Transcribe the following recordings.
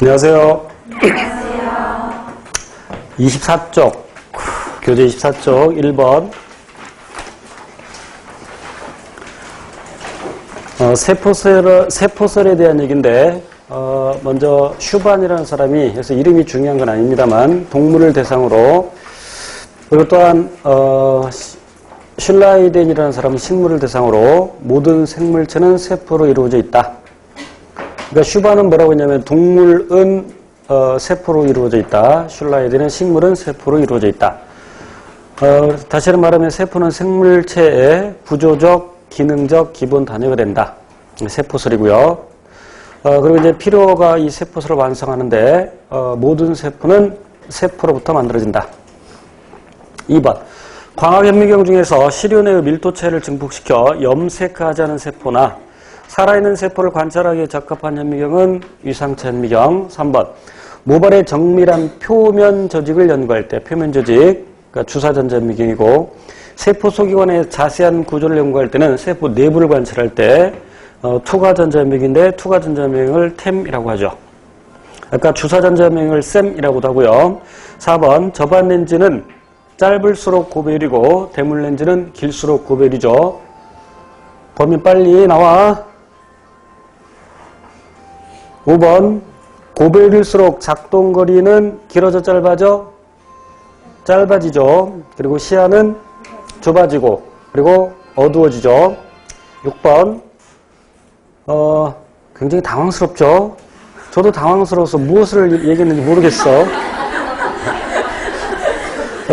안녕하세요. 24쪽, 교재 24쪽 1번. 어, 세포설, 세포설에 대한 얘기인데, 어, 먼저 슈반이라는 사람이, 그래서 이름이 중요한 건 아닙니다만, 동물을 대상으로, 그리고 또한, 어, 시- 슐라이덴이라는 사람은 식물을 대상으로 모든 생물체는 세포로 이루어져 있다. 그러니까 슈바는 뭐라고 했냐면 동물은 어, 세포로 이루어져 있다. 슐라이드는 식물은 세포로 이루어져 있다. 어, 다시 말하면 세포는 생물체의 구조적, 기능적 기본 단위가 된다. 세포설이고요. 어, 그리고 이제 필요가 이 세포설을 완성하는데 어, 모든 세포는 세포로부터 만들어진다. 2번. 광학현미경 중에서 시련의 밀도체를 증폭시켜 염색하지 않은 세포나 살아있는 세포를 관찰하기에 적합한 현미경은 위상체 현미경. 3번. 모발의 정밀한 표면 조직을 연구할 때 표면 조직, 그러니까 주사전자 현미경이고 세포 소기관의 자세한 구조를 연구할 때는 세포 내부를 관찰할 때 어, 투과전자 현미경인데 투과전자 현미경을 템이라고 하죠. 아까 주사전자 현미경을 셈이라고도 하고요. 4번. 저반 렌즈는 짧을수록 고배율이고 대물 렌즈는 길수록 고배율이죠. 범위 빨리 나와. 5번 고배율일수록 작동거리는 길어져 짧아져? 짧아지죠. 그리고 시야는 좁아지고 그리고 어두워지죠. 6번 어, 굉장히 당황스럽죠. 저도 당황스러워서 무엇을 얘기했는지 모르겠어.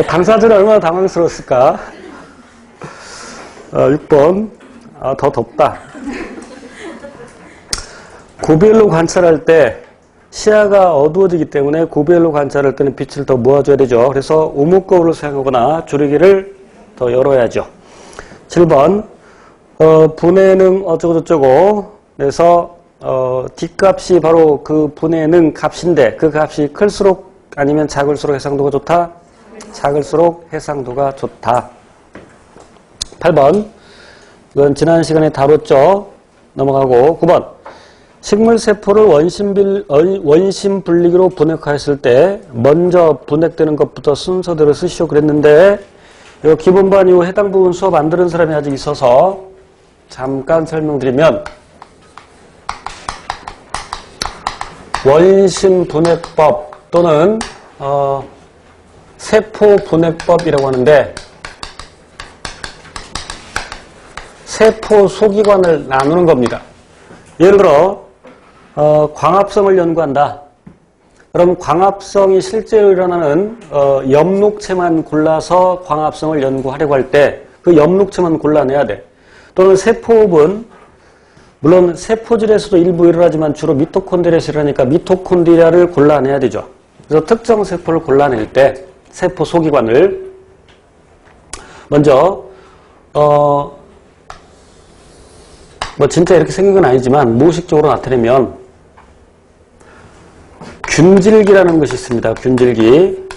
당사자는 얼마나 당황스러웠을까? 어, 6번 아, 더 덥다. 고별로 관찰할 때 시야가 어두워지기 때문에 고별로 관찰할 때는 빛을 더 모아줘야 되죠. 그래서 우무거울을 사용하거나 조리개를 더 열어야죠. 7번 어, 분해능 어쩌고저쩌고 그래서 어, 뒷값이 바로 그 분해능 값인데 그 값이 클수록 아니면 작을수록 해상도가 좋다? 작을수록 해상도가 좋다. 8번 이건 지난 시간에 다뤘죠. 넘어가고 9번 식물세포를 원심빌, 원심 분리기로 분해하였을 때 먼저 분해되는 것부터 순서대로 쓰시오 그랬는데 이 기본반 이후 해당 부분 수업 안 들은 사람이 아직 있어서 잠깐 설명드리면 원심 분해법 또는 어, 세포 분해법이라고 하는데 세포 소기관을 나누는 겁니다. 예를 들어 어, 광합성을 연구한다. 그럼 광합성이 실제로 일어나는 어, 엽록체만 골라서 광합성을 연구하려고 할 때 그 엽록체만 골라내야 돼. 또는 세포업은 물론 세포질에서도 일부 일어나지만 주로 미토콘드리아에서 일어나니까 미토콘드리아를 골라내야 되죠. 그래서 특정 세포를 골라낼 때 세포 소기관을 먼저 어, 뭐 진짜 이렇게 생긴 건 아니지만 무의식적으로 나타내면 균질기라는 것이 있습니다. 균질기.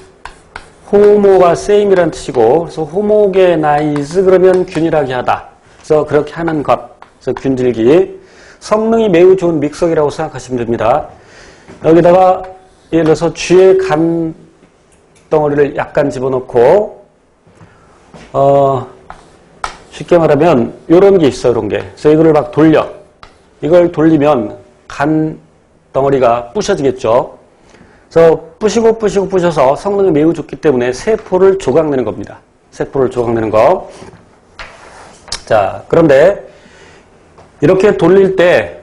호모가 세임이라는 뜻이고 그래서 호모게나이즈 그러면 균일하게 하다. 그래서 그렇게 하는 것. 그래서 균질기. 성능이 매우 좋은 믹서기라고 생각하시면 됩니다. 여기다가 예를 들어서 쥐의 간 덩어리를 약간 집어넣고 어 쉽게 말하면 이런 게 있어 이런 게 그래서 이거를 막 돌려 이걸 돌리면 간 덩어리가 부셔지겠죠 그래서 부시고 부시고 부셔서 성능이 매우 좋기 때문에 세포를 조각내는 겁니다 세포를 조각내는 거 자 그런데 이렇게 돌릴 때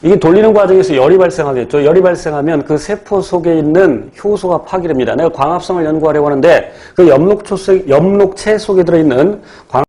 이게 돌리는 과정에서 열이 발생하겠죠. 열이 발생하면 그 세포 속에 있는 효소가 파괴됩니다. 내가 광합성을 연구하려고 하는데 그 엽록체 속에 들어있는 광